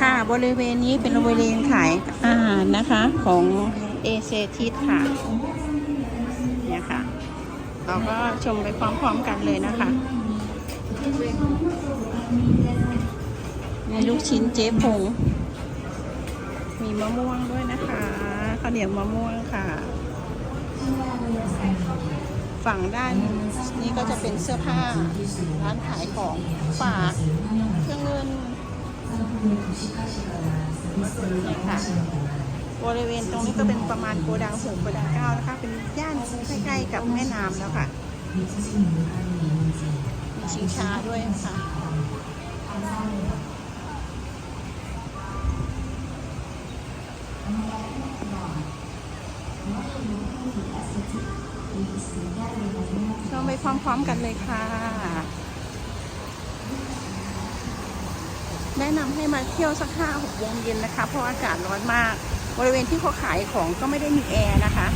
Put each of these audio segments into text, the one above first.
ค่ะ บริเวณนี้เป็นบริเวณขายอาหารนะคะ ของเอเซทิสค่ะ เนี่ยค่ะ เราก็ชมไปพร้อมๆกันเลยนะคะมีลูกชิ้นเจ๊พง มีมะม่วงด้วยนะคะข้าวเหนียวมะม่วงค่ะ ฝั่งด้านนี้ก็จะเป็นเสื้อผ้า ร้านขายของฝากเครื่องเงิน บริเวณตรงนี้ก็เป็นประมาณโกดังหกโกดังเก้านะคะ เป็นย่านใกล้ๆกับแม่น้ำแล้วค่ะมีชิงช้าด้วยนะคะชมไปพร้อมๆกันเลยค่ะ แนะนำให้มาเที่ยวสักห้าหกโมงเย็นนะคะ เพราะอากาศร้อนมาก บริเวณที่เขาขายของก็ไม่ได้มีแอร์นะคะ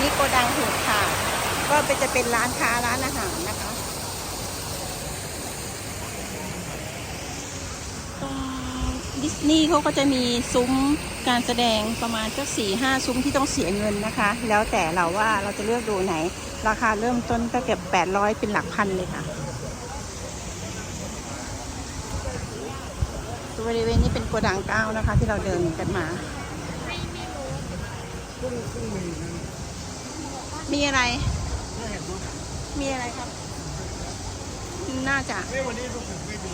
นี่โกดังหุดค่ะ ก็เป็นจะเป็นร้านค้าร้านอาหารนะคะ ตรง ดิสนีย์เขาก็จะมีซุ้มการแสดงประมาณสักสี่ห้าซุ้มที่ต้องเสียเงินนะคะ แล้วแต่เราว่าเราจะเลือกดูไหน ราคาเริ่มต้นตั้งแต่แปดร้อยเป็นหลักพันเลยค่ะบริเวณนี้เป็นโกดังเก้านะคะ ที่เราเดินกันมา มีอะไร มีอะไรครับ น่าจะเฮ้ยวันนี้รู้สึกไม่ดู